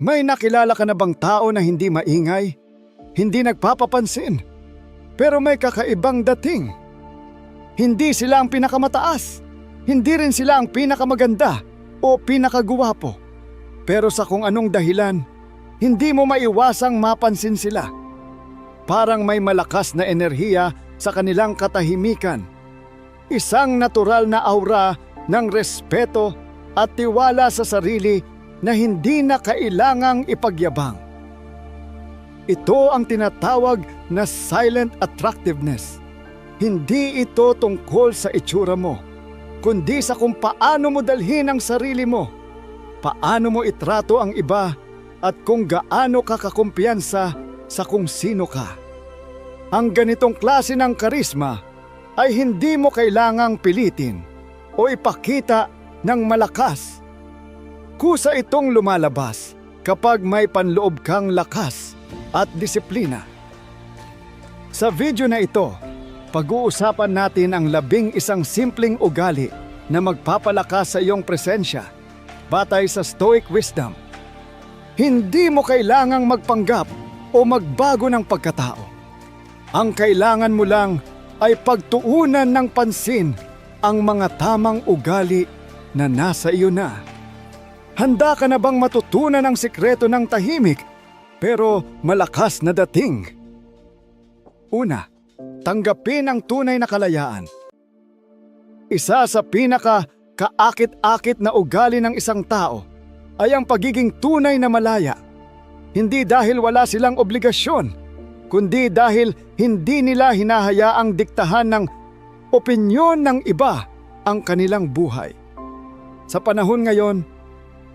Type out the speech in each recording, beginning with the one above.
May nakilala ka na bang tao na hindi maingay? Hindi nagpapapansin? Pero may kakaibang dating. Hindi sila ang pinakamataas. Hindi rin sila ang pinakamaganda o pinakaguwapo. Pero sa kung anong dahilan, hindi mo maiwasang mapansin sila. Parang may malakas na enerhiya sa kanilang katahimikan. Isang natural na aura ng respeto at tiwala sa sarili na hindi na kailangang ipagyabang. Ito ang tinatawag na silent attractiveness. Hindi ito tungkol sa itsura mo, kundi sa kung paano mo dalhin ang sarili mo, paano mo itrato ang iba, at kung gaano ka kakumpiyansa sa kung sino ka. Ang ganitong klase ng karisma ay hindi mo kailangang pilitin o ipakita ng malakas. Kusa itong lumalabas kapag may panloob kang lakas at disiplina. Sa video na ito, pag-uusapan natin ang labing isang simpleng ugali na magpapalakas sa iyong presensya batay sa Stoic Wisdom. Hindi mo kailangang magpanggap o magbago ng pagkatao. Ang kailangan mo lang ay pagtuunan ng pansin ang mga tamang ugali na nasa iyo na. Handa ka na bang matutunan ang sikreto ng tahimik pero malakas na dating? Una, tanggapin ang tunay na kalayaan. Isa sa pinaka kaakit-akit na ugali ng isang tao ay ang pagiging tunay na malaya. Hindi dahil wala silang obligasyon, kundi dahil hindi nila hinahayaang diktahan ng opinyon ng iba ang kanilang buhay. Sa panahon ngayon,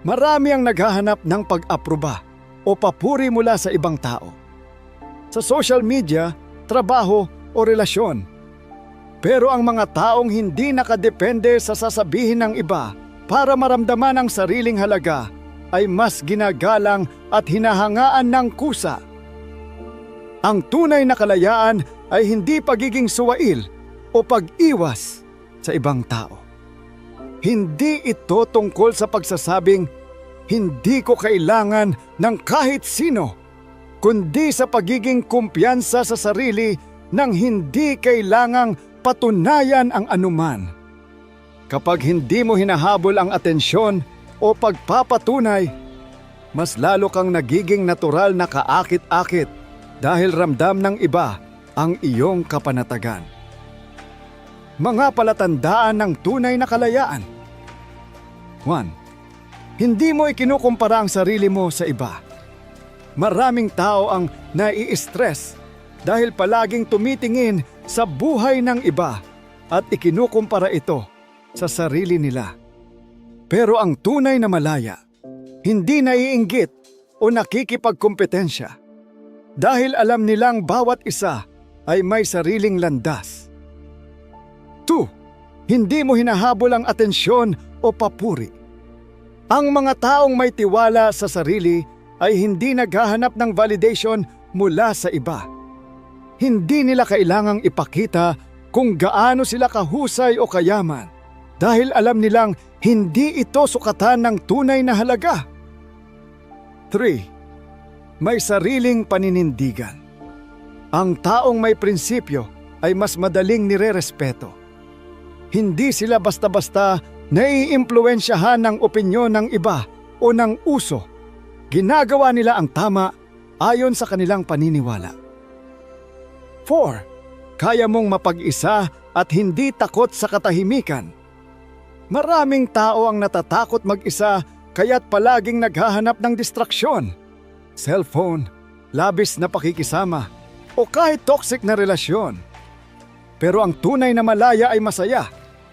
marami ang naghahanap ng pag-aproba o papuri mula sa ibang tao. Sa social media, trabaho o relasyon. Pero ang mga taong hindi nakadepende sa sasabihin ng iba para maramdaman ang sariling halaga ay mas ginagalang at hinahangaan ng kusa. Ang tunay na kalayaan ay hindi pagiging suwail o pag-iwas sa ibang tao. Hindi ito tungkol sa pagsasabing, hindi ko kailangan ng kahit sino, kundi sa pagiging kumpiyansa sa sarili nang hindi kailangang patunayan ang anuman. Kapag hindi mo hinahabol ang atensyon o pagpapatunay, mas lalo kang nagiging natural na kaakit-akit dahil ramdam ng iba ang iyong kapanatagan. Mga palatandaan ng tunay na kalayaan. 1. Hindi mo ikinukumpara ang sarili mo sa iba. Maraming tao ang nai-stress dahil palaging tumitingin sa buhay ng iba at ikinukumpara ito sa sarili nila. Pero ang tunay na malaya, hindi naiinggit o nakikipagkompetensya dahil alam nilang bawat isa ay may sariling landas. 2. Hindi mo hinahabol ang atensyon o papuri. Ang mga taong may tiwala sa sarili ay hindi naghahanap ng validation mula sa iba. Hindi nila kailangang ipakita kung gaano sila kahusay o kayaman dahil alam nilang hindi ito sukatan ng tunay na halaga. 3. May sariling paninindigan. Ang taong may prinsipyo ay mas madaling nire-respeto. Hindi sila basta-basta naiimpluensyahan ng opinyon ng iba o ng uso. Ginagawa nila ang tama ayon sa kanilang paniniwala. 4. Kaya mong mapag-isa at hindi takot sa katahimikan. Maraming tao ang natatakot mag-isa kaya't palaging naghahanap ng distraksyon. Cellphone, labis na pakikisama, o kahit toxic na relasyon. Pero ang tunay na malaya ay masaya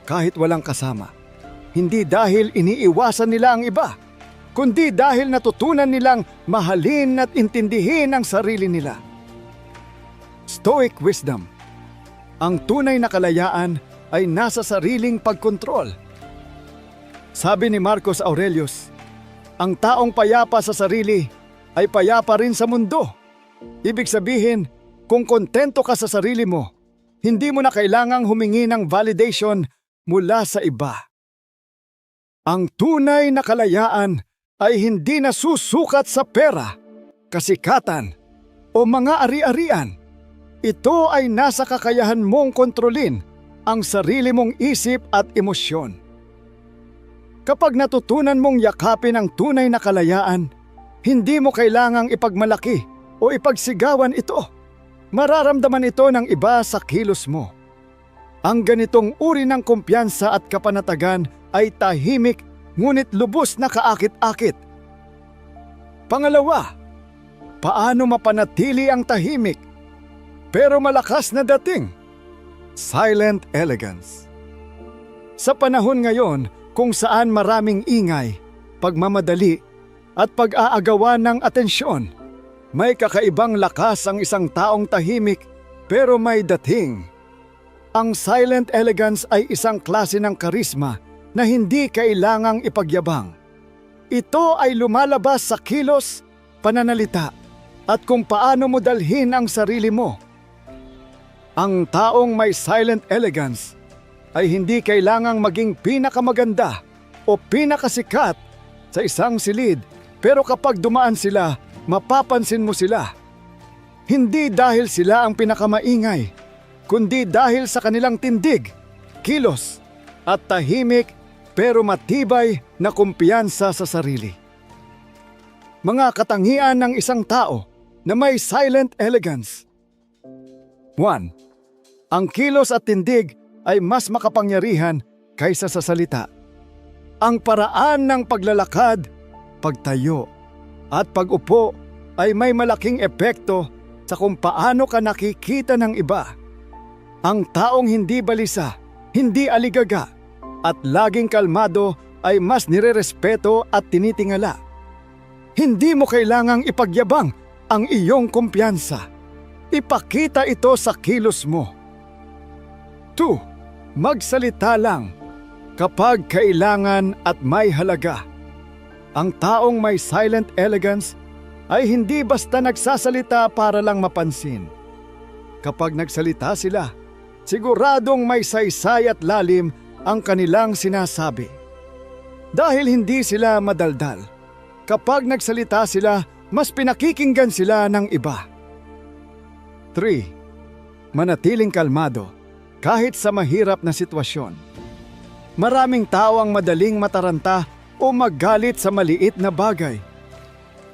kahit walang kasama. Hindi dahil iniiwasan nila ang iba, kundi dahil natutunan nilang mahalin at intindihin ang sarili nila. Stoic wisdom. Ang tunay na kalayaan ay nasa sariling pagkontrol. Sabi ni Marcos Aurelius, ang taong payapa sa sarili ay payapa rin sa mundo. Ibig sabihin, kung kontento ka sa sarili mo, hindi mo na kailangang humingi ng validation mula sa iba. Ang tunay na kalayaan ay hindi nasusukat sa pera, kasikatan, o mga ari-arian. Ito ay nasa kakayahan mong kontrolin ang sarili mong isip at emosyon. Kapag natutunan mong yakapin ang tunay na kalayaan, hindi mo kailangang ipagmalaki o ipagsigawan ito. Mararamdaman ito ng iba sa kilos mo. Ang ganitong uri ng kumpiyansa at kapanatagan ay tahimik ngunit lubos na kaakit-akit. Pangalawa, paano mapanatili ang tahimik pero malakas na dating? Silent elegance. Sa panahon ngayon kung saan maraming ingay, pagmamadali at pag-aagawan ng atensyon, may kakaibang lakas ang isang taong tahimik pero may dating. Ang silent elegance ay isang klase ng karisma na hindi kailangang ipagyabang. Ito ay lumalabas sa kilos, pananalita, at kung paano mo dalhin ang sarili mo. Ang taong may silent elegance ay hindi kailangang maging pinakamaganda o pinakasikat sa isang silid pero kapag dumaan sila, mapapansin mo sila. Hindi dahil sila ang pinakamaingay, kundi dahil sa kanilang tindig, kilos, at tahimik pero matibay na kumpiyansa sa sarili. Mga katangian ng isang tao na may silent elegance. 1. Ang kilos at tindig ay mas makapangyarihan kaysa sa salita. Ang paraan ng paglalakad, pagtayo, at pag-upo ay may malaking epekto sa kung paano ka nakikita ng iba. Ang taong hindi balisa, hindi aligaga, at laging kalmado ay mas nirerespeto at tinitingala. Hindi mo kailangang ipagyabang ang iyong kumpiyansa. Ipakita ito sa kilos mo. 2. Magsalita lang kapag kailangan at may halaga. Ang taong may silent elegance ay hindi basta nagsasalita para lang mapansin. Kapag nagsalita sila, siguradong may saysay at lalim ang kanilang sinasabi. Dahil hindi sila madaldal, kapag nagsalita sila, mas pinakikinggan sila ng iba. 3. Manatiling kalmado kahit sa mahirap na sitwasyon. Maraming tao ang madaling mataranta o maggalit sa maliit na bagay.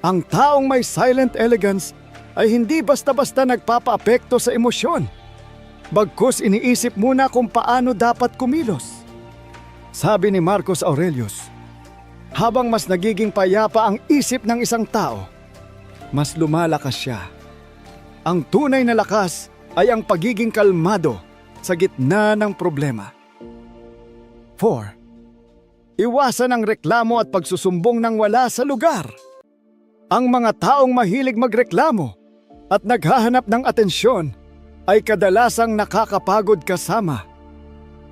Ang taong may silent elegance ay hindi basta-basta nagpapaapekto sa emosyon. Bagkus iniisip muna kung paano dapat kumilos. Sabi ni Marcos Aurelius, habang mas nagiging payapa ang isip ng isang tao, mas lumalakas siya. Ang tunay na lakas ay ang pagiging kalmado sa gitna ng problema. 4. Iwasan ang reklamo at pagsusumbong ng wala sa lugar. Ang mga taong mahilig magreklamo at naghahanap ng atensyon ay kadalasang nakakapagod kasama.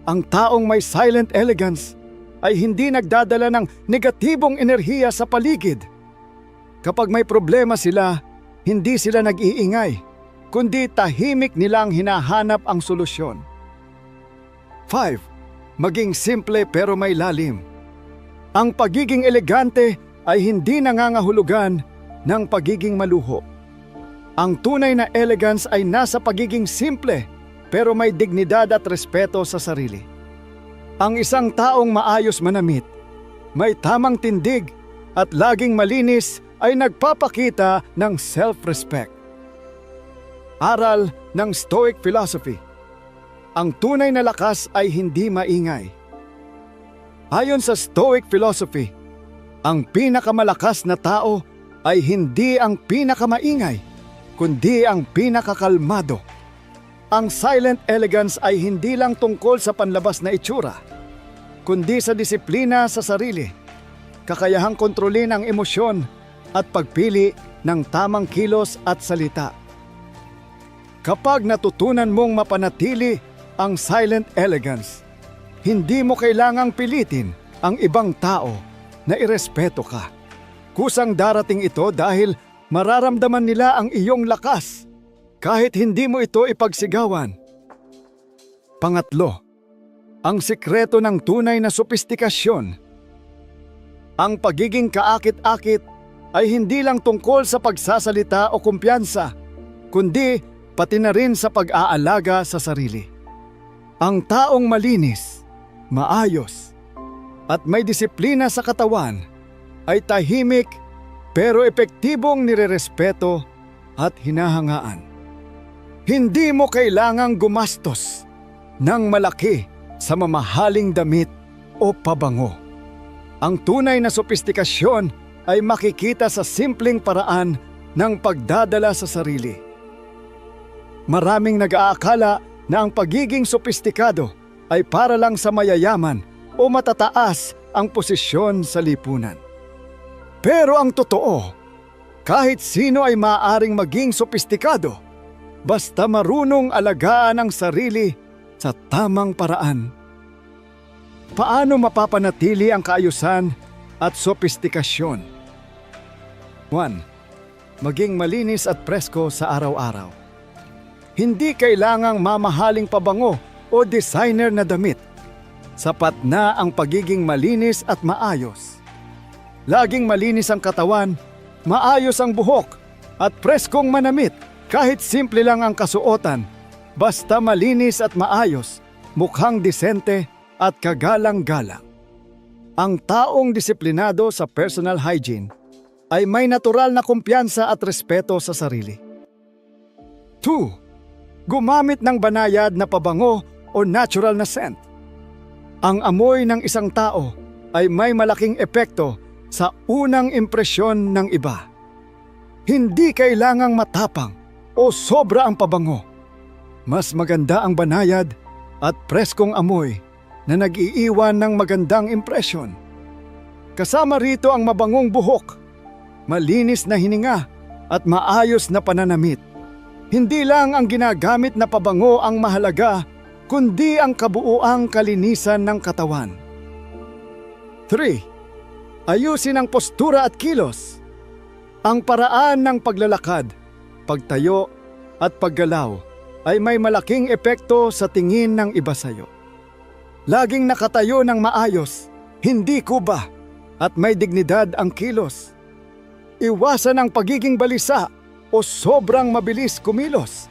Ang taong may silent elegance ay hindi nagdadala ng negatibong enerhiya sa paligid. Kapag may problema sila, hindi sila nag-iingay, kundi tahimik nilang hinahanap ang solusyon. 5. Maging simple pero may lalim. Ang pagiging elegante ay hindi nangangahulugan ng pagiging maluho. Ang tunay na elegance ay nasa pagiging simple pero may dignidad at respeto sa sarili. Ang isang taong maayos manamit, may tamang tindig at laging malinis ay nagpapakita ng self-respect. Aral ng Stoic Philosophy Ang tunay na lakas ay hindi maingay. Ayon sa Stoic Philosophy, ang pinakamalakas na tao ay hindi ang pinakamaingay, kundi ang pinakakalmado. Ang silent elegance ay hindi lang tungkol sa panlabas na itsura, kundi sa disiplina sa sarili, kakayahang kontrolin ang emosyon at pagpili ng tamang kilos at salita. Kapag natutunan mong mapanatili ang silent elegance, hindi mo kailangang pilitin ang ibang tao na irespeto ka. Kusang darating ito dahil mararamdaman nila ang iyong lakas kahit hindi mo ito ipagsigawan. Pangatlo, ang sikreto ng tunay na sopistikasyon. Ang pagiging kaakit-akit ay hindi lang tungkol sa pagsasalita o kumpiyansa, kundi pati na rin sa pag-aalaga sa sarili. Ang taong malinis, maayos, at may disiplina sa katawan ay tahimik pero epektibong nirerespeto at hinahangaan. Hindi mo kailangang gumastos ng malaki sa mamahaling damit o pabango. Ang tunay na sopistikasyon ay makikita sa simpleng paraan ng pagdadala sa sarili. Maraming nag-aakala na ang pagiging sopistikado ay para lang sa mayayaman o matataas ang posisyon sa lipunan. Pero ang totoo, kahit sino ay maaaring maging sopistikado basta marunong alagaan ang sarili sa tamang paraan. Paano mapapanatili ang kaayusan at sopistikasyon? 1. Maging malinis at presko sa araw-araw. Hindi kailangang mamahaling pabango o designer na damit. Sapat na ang pagiging malinis at maayos. Laging malinis ang katawan, maayos ang buhok, at preskong manamit kahit simple lang ang kasuotan. Basta malinis at maayos, mukhang disente at kagalang-galang. Ang taong disiplinado sa personal hygiene ay may natural na kumpiyansa at respeto sa sarili. 2. Gumamit ng banayad na pabango o natural na scent. Ang amoy ng isang tao ay may malaking epekto sa unang impresyon ng iba. Hindi kailangang matapang o sobra ang pabango. Mas maganda ang banayad at preskong amoy na nag-iiwan ng magandang impresyon. Kasama rito ang mabangong buhok, malinis na hininga at maayos na pananamit. Hindi lang ang ginagamit na pabango ang mahalaga, kundi ang kabuuang kalinisan ng katawan. 3. Ayusin ang postura at kilos. Ang paraan ng paglalakad, pagtayo at paggalaw ay may malaking epekto sa tingin ng iba sa'yo. Laging nakatayo ng maayos, hindi kuba, at may dignidad ang kilos. Iwasan ang pagiging balisa o sobrang mabilis kumilos.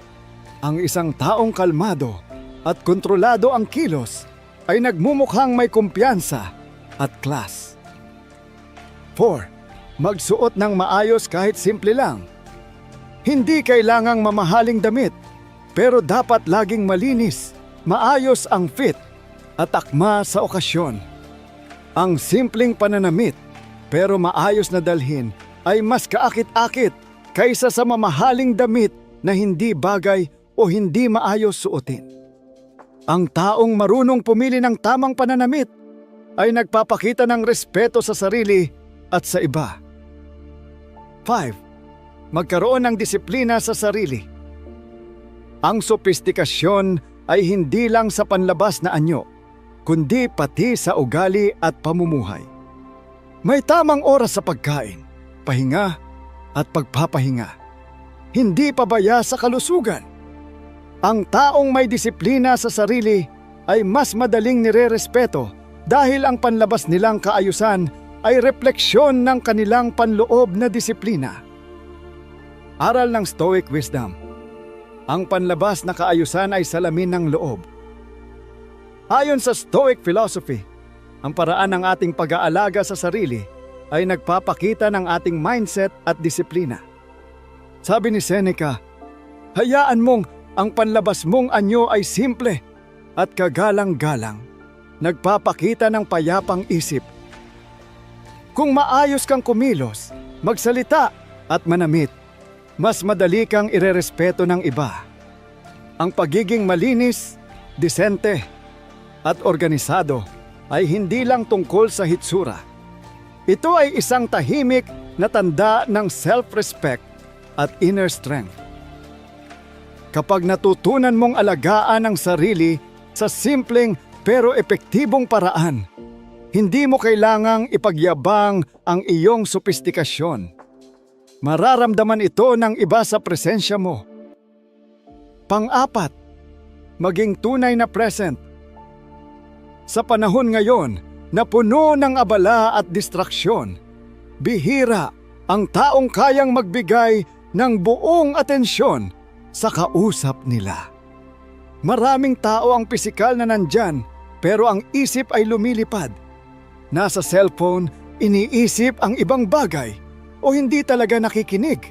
Ang isang taong kalmado at kontrolado ang kilos ay nagmumukhang may kumpiyansa at class. 4. Magsuot ng maayos kahit simple lang. Hindi kailangang mamahaling damit, pero dapat laging malinis, maayos ang fit at akma sa okasyon. Ang simpleng pananamit pero maayos na dalhin ay mas kaakit-akit kaysa sa mamahaling damit na hindi bagay o hindi maayos suotin. Ang taong marunong pumili ng tamang pananamit ay nagpapakita ng respeto sa sarili at sa iba. 5. Magkaroon ng disiplina sa sarili. Ang sopistikasyon ay hindi lang sa panlabas na anyo, kundi pati sa ugali at pamumuhay. May tamang oras sa pagkain, pahinga at pagpapahinga. Hindi pabaya sa kalusugan. Ang taong may disiplina sa sarili ay mas madaling nire-respeto dahil ang panlabas nilang kaayusan ay refleksyon ng kanilang panloob na disiplina. Aral ng Stoic Wisdom Ang panlabas na kaayusan ay salamin ng loob. Ayon sa Stoic philosophy, ang paraan ng ating pag-aalaga sa sarili ay nagpapakita ng ating mindset at disiplina. Sabi ni Seneca, hayaan mong ang panlabas mong anyo ay simple at kagalang-galang, nagpapakita ng payapang isip kung maayos kang kumilos, magsalita at manamit, mas madali kang irerespeto ng iba. Ang pagiging malinis, disente, at organisado ay hindi lang tungkol sa hitsura. Ito ay isang tahimik na tanda ng self-respect at inner strength. Kapag natutunan mong alagaan ang sarili sa simpleng pero epektibong paraan, hindi mo kailangang ipagyabang ang iyong sopistikasyon. Mararamdaman ito ng iba sa presensya mo. Pang-apat, maging tunay na present. Sa panahon ngayon na puno ng abala at distraksyon. Bihira ang taong kayang magbigay ng buong atensyon sa kausap nila. Maraming tao ang pisikal na nandyan pero ang isip ay lumilipad. Nasa cellphone, iniisip ang ibang bagay o hindi talaga nakikinig.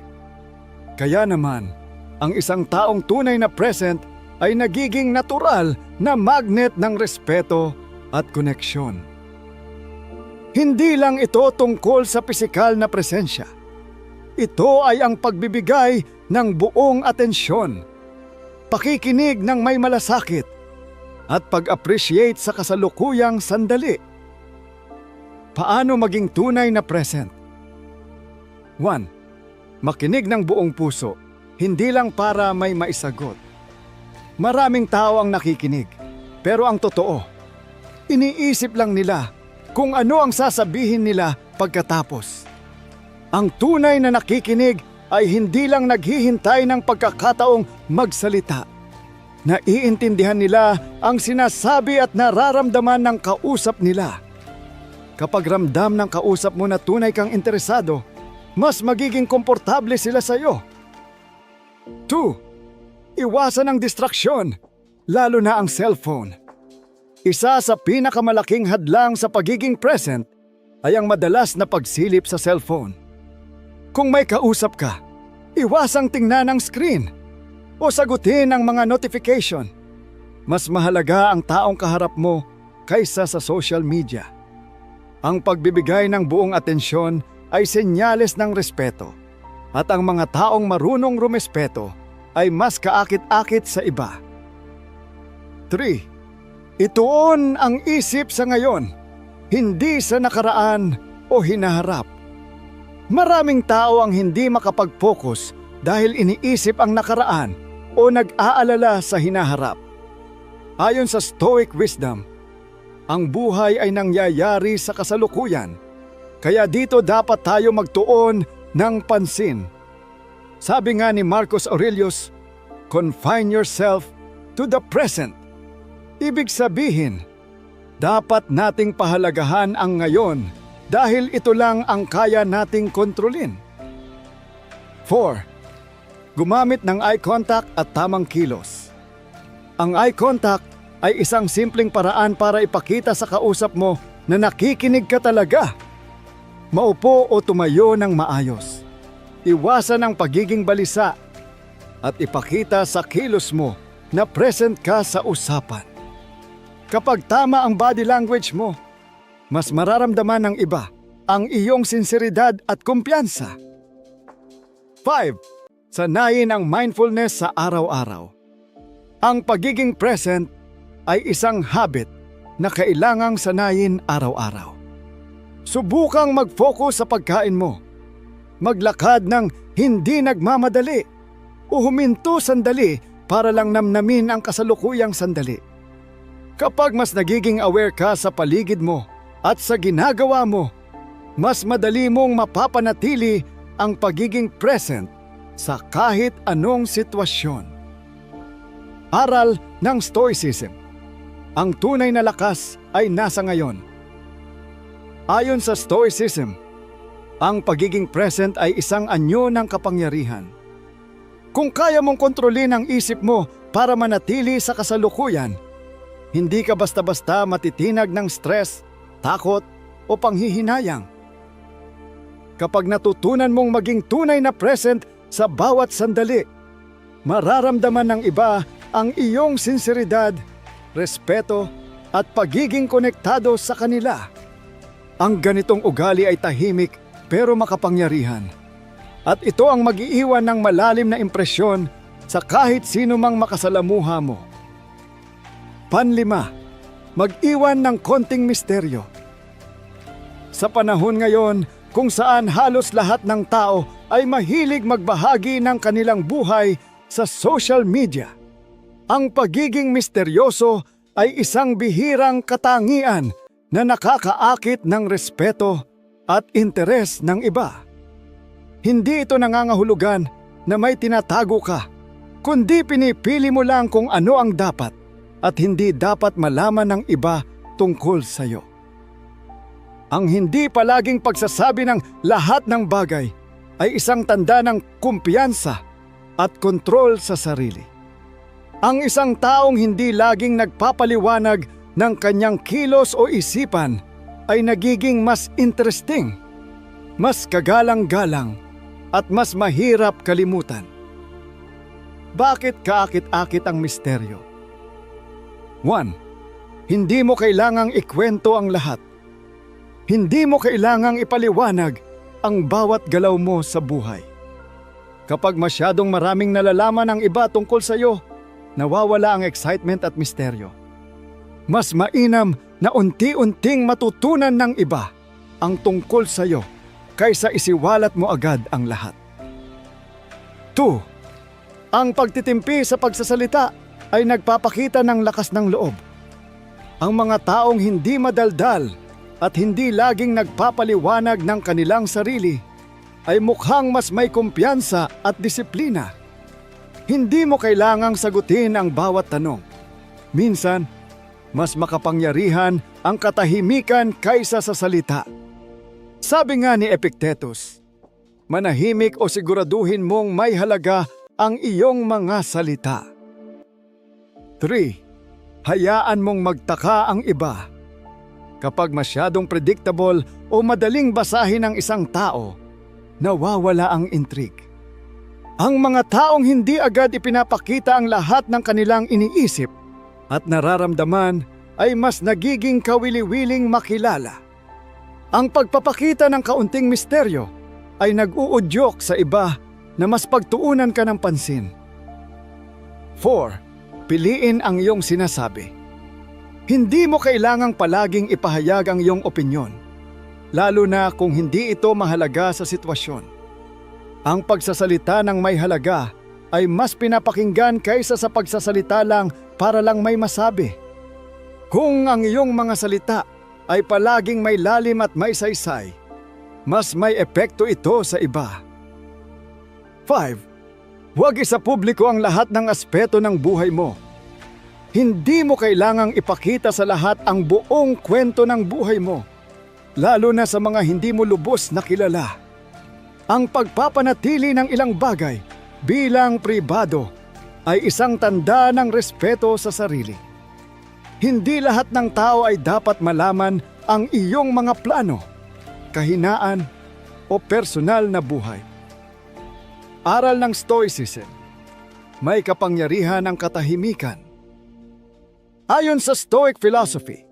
Kaya naman, ang isang taong tunay na present ay nagiging natural na magnet ng respeto at koneksyon. Hindi lang ito tungkol sa pisikal na presensya. Ito ay ang pagbibigay ng buong atensyon, pakikinig ng may malasakit, at pag-appreciate sa kasalukuyang sandali. Paano maging tunay na present? 1. Makinig ng buong puso, hindi lang para may maisagot. Maraming tao ang nakikinig, pero ang totoo, iniisip lang nila kung ano ang sasabihin nila pagkatapos. Ang tunay na nakikinig ay hindi lang naghihintay ng pagkakataong magsalita. Naiintindihan nila ang sinasabi at nararamdaman ng kausap nila. Kapag ramdam ng kausap mo na tunay kang interesado, mas magiging komportable sila sa iyo. 2. Iwasan ang distraksyon, lalo na ang cellphone. Isa sa pinakamalaking hadlang sa pagiging present ay ang madalas na pagsilip sa cellphone. Kung may kausap ka, iwasang tingnan ang screen o sagutin ang mga notification. Mas mahalaga ang taong kaharap mo kaysa sa social media. Ang pagbibigay ng buong atensyon ay senyales ng respeto at ang mga taong marunong rumespeto ay mas kaakit-akit sa iba. 3. Ituon ang isip sa ngayon, hindi sa nakaraan o hinaharap. Maraming tao ang hindi makapag-focus dahil iniisip ang nakaraan o nag-aalala sa hinaharap. Ayon sa Stoic Wisdom, ang buhay ay nangyayari sa kasalukuyan, kaya dito dapat tayo magtuon ng pansin. Sabi nga ni Marcus Aurelius, confine yourself to the present. Ibig sabihin, dapat nating pahalagahan ang ngayon dahil ito lang ang kaya nating kontrolin. 4. Gumamit ng eye contact at tamang kilos. Ang eye contact ay isang simpleng paraan para ipakita sa kausap mo na nakikinig ka talaga. Maupo o tumayo ng maayos. Iwasan ang pagiging balisa at ipakita sa kilos mo na present ka sa usapan. Kapag tama ang body language mo, mas mararamdaman ng iba ang iyong sinseridad at kumpiyansa. 5. Sanayin ang mindfulness sa araw-araw. Ang pagiging present ay isang habit na kailangang sanayin araw-araw. Subukang mag-focus sa pagkain mo. Maglakad ng hindi nagmamadali o sandali para lang namnamin ang kasalukuyang sandali. Kapag mas nagiging aware ka sa paligid mo at sa ginagawa mo, mas madali mong mapapanatili ang pagiging present sa kahit anong sitwasyon. Aral ng Stoicism Ang tunay na lakas ay nasa ngayon. Ayon sa Stoicism, ang pagiging present ay isang anyo ng kapangyarihan. Kung kaya mong kontrolin ang isip mo para manatili sa kasalukuyan, hindi ka basta-basta matitinag ng stress, takot o panghihinayang. Kapag natutunan mong maging tunay na present sa bawat sandali, mararamdaman ng iba ang iyong sinseridad, respeto at pagiging konektado sa kanila. Ang ganitong ugali ay tahimik pero makapangyarihan. At ito ang mag-iiwan ng malalim na impresyon sa kahit sino mang makasalamuha mo. Panlima, mag-iwan ng konting misteryo. Sa panahon ngayon kung saan halos lahat ng tao ay mahilig magbahagi ng kanilang buhay sa social media, ang pagiging misteryoso ay isang bihirang katangian na nakakaakit ng respeto at interes ng iba. Hindi ito nangangahulugan na may tinatago ka, kundi pinipili mo lang kung ano ang dapat at hindi dapat malaman ng iba tungkol sa iyo. Ang hindi palaging pagsasabi ng lahat ng bagay ay isang tanda ng kumpiyansa at kontrol sa sarili. Ang isang taong hindi laging nagpapaliwanag ng kanyang kilos o isipan ay nagiging mas interesting, mas kagalang-galang at mas mahirap kalimutan. Bakit kaakit-akit ang misteryo? 1. Hindi mo kailangang ikwento ang lahat. Hindi mo kailangang ipaliwanag ang bawat galaw mo sa buhay. Kapag masyadong maraming nalalaman ang iba tungkol sa iyo, nawawala ang excitement at misteryo. Mas mainam na unti-unting matutunan ng iba ang tungkol sa iyo kaysa isiwalat mo agad ang lahat. 2. Ang pagtitimpi sa pagsasalita ay nagpapakita ng lakas ng loob. Ang mga taong hindi madaldal at hindi laging nagpapaliwanag ng kanilang sarili ay mukhang mas may kumpiyansa at disiplina. Hindi mo kailangang sagutin ang bawat tanong. Minsan, mas makapangyarihan ang katahimikan kaysa sa salita. Sabi nga ni Epictetus, manahimik o siguraduhin mong may halaga ang iyong mga salita. 3. Hayaan mong magtaka ang iba. Kapag masyadong predictable o madaling basahin ng isang tao, nawawala ang intrigue. Ang mga taong hindi agad ipinapakita ang lahat ng kanilang iniisip at nararamdaman ay mas nagiging kawili-wiling makilala. Ang pagpapakita ng kaunting misteryo ay nag-uudyok sa iba na mas pagtuunan ka ng pansin. 4. Piliin ang iyong sinasabi. Hindi mo kailangang palaging ipahayag ang iyong opinyon, lalo na kung hindi ito mahalaga sa sitwasyon. Ang pagsasalita ng may halaga ay mas pinapakinggan kaysa sa pagsasalita lang para lang may masabi. Kung ang iyong mga salita ay palaging may lalim at may saysay, mas may epekto ito sa iba. 5. Huwag isa publiko ang lahat ng aspeto ng buhay mo. Hindi mo kailangang ipakita sa lahat ang buong kwento ng buhay mo, lalo na sa mga hindi mo lubos na kilala. Ang pagpapanatili ng ilang bagay bilang pribado ay isang tanda ng respeto sa sarili. Hindi lahat ng tao ay dapat malaman ang iyong mga plano, kahinaan o personal na buhay. Aral ng Stoicism May kapangyarihan ang katahimikan. Ayon sa Stoic philosophy,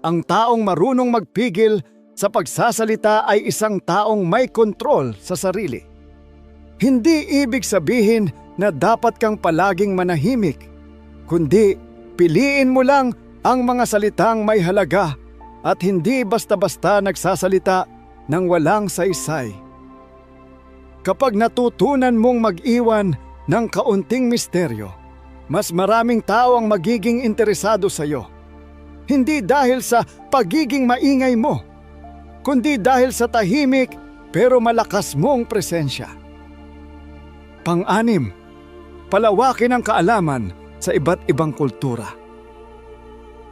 ang taong marunong magpigil sa pagsasalita ay isang taong may kontrol sa sarili. Hindi ibig sabihin na dapat kang palaging manahimik, kundi piliin mo lang ang mga salitang may halaga at hindi basta-basta nagsasalita ng walang saysay. Kapag natutunan mong mag-iwan ng kaunting misteryo, mas maraming tao ang magiging interesado sa iyo. Hindi dahil sa pagiging maingay mo, kundi dahil sa tahimik pero malakas mong presensya. Pang-anim, palawakin ang kaalaman sa iba't ibang kultura.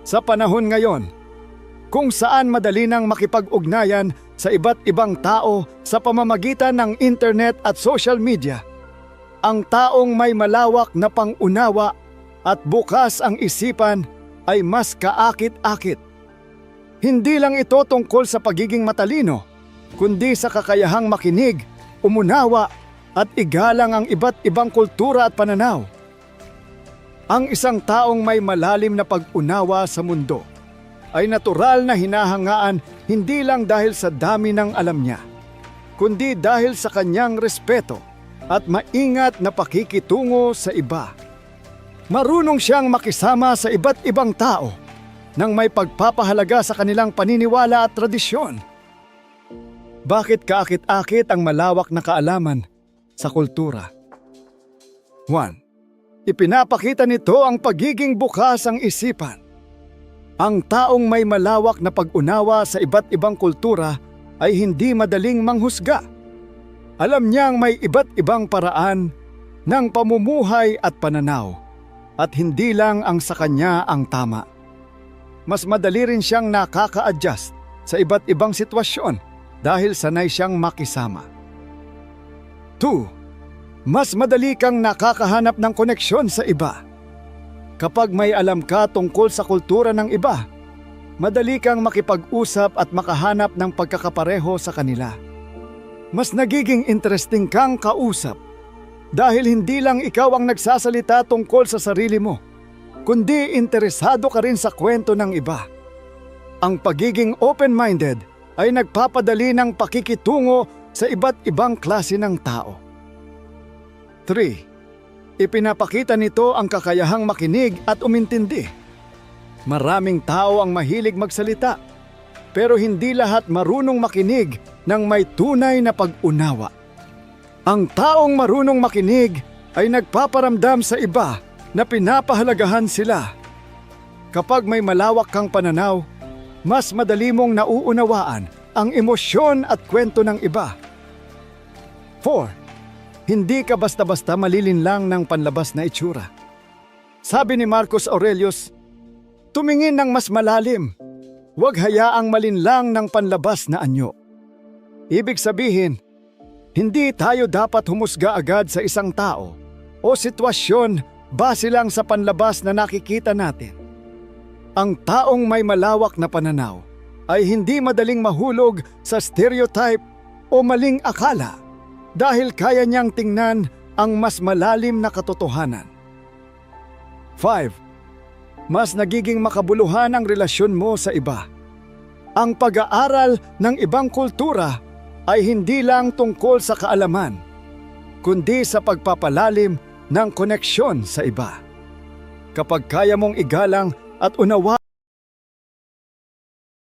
Sa panahon ngayon, kung saan madali nang makipag-ugnayan sa iba't ibang tao sa pamamagitan ng internet at social media, ang taong may malawak na pangunawa at bukas ang isipan ay mas kaakit-akit. Hindi lang ito tungkol sa pagiging matalino, kundi sa kakayahang makinig, umunawa at igalang ang iba't ibang kultura at pananaw. Ang isang taong may malalim na pag-unawa sa mundo ay natural na hinahangaan hindi lang dahil sa dami ng alam niya, kundi dahil sa kanyang respeto at maingat na pakikitungo sa iba. Marunong siyang makisama sa iba't ibang tao nang may pagpapahalaga sa kanilang paniniwala at tradisyon. Bakit kaakit-akit ang malawak na kaalaman sa kultura? 1. Ipinapakita nito ang pagiging bukas ang isipan. Ang taong may malawak na pag-unawa sa iba't ibang kultura ay hindi madaling manghusga. Alam niyang may iba't ibang paraan ng pamumuhay at pananaw at hindi lang ang sa kanya ang tama. Mas madali rin siyang nakaka-adjust sa iba't ibang sitwasyon dahil sanay siyang makisama. 2. Mas madali kang nakakahanap ng koneksyon sa iba. Kapag may alam ka tungkol sa kultura ng iba, madali kang makipag-usap at makahanap ng pagkakapareho sa kanila. Mas nagiging interesting kang kausap dahil hindi lang ikaw ang nagsasalita tungkol sa sarili mo, kundi interesado ka rin sa kwento ng iba. Ang pagiging open-minded ay nagpapadali ng pakikitungo sa iba't ibang klase ng tao. 3. Ipinapakita nito ang kakayahang makinig at umintindi. Maraming tao ang mahilig magsalita, pero hindi lahat marunong makinig ng may tunay na pag-unawa. Ang taong marunong makinig ay nagpaparamdam sa iba na pinapahalagahan sila. Kapag may malawak kang pananaw, mas madali mong nauunawaan ang emosyon at kwento ng iba. 4. Hindi ka basta-basta malilinlang ng panlabas na itsura. Sabi ni Marcus Aurelius, tumingin ng mas malalim. Huwag hayaang malinlang ng panlabas na anyo. Ibig sabihin, hindi tayo dapat humusga agad sa isang tao o sitwasyon base lang sa panlabas na nakikita natin. Ang taong may malawak na pananaw ay hindi madaling mahulog sa stereotype o maling akala dahil kaya niyang tingnan ang mas malalim na katotohanan. 5. Mas nagiging makabuluhan ang relasyon mo sa iba. Ang pag-aaral ng ibang kultura ay hindi lang tungkol sa kaalaman, kundi sa pagpapalalim ng koneksyon sa iba. Kapag kaya mong igalang at unawa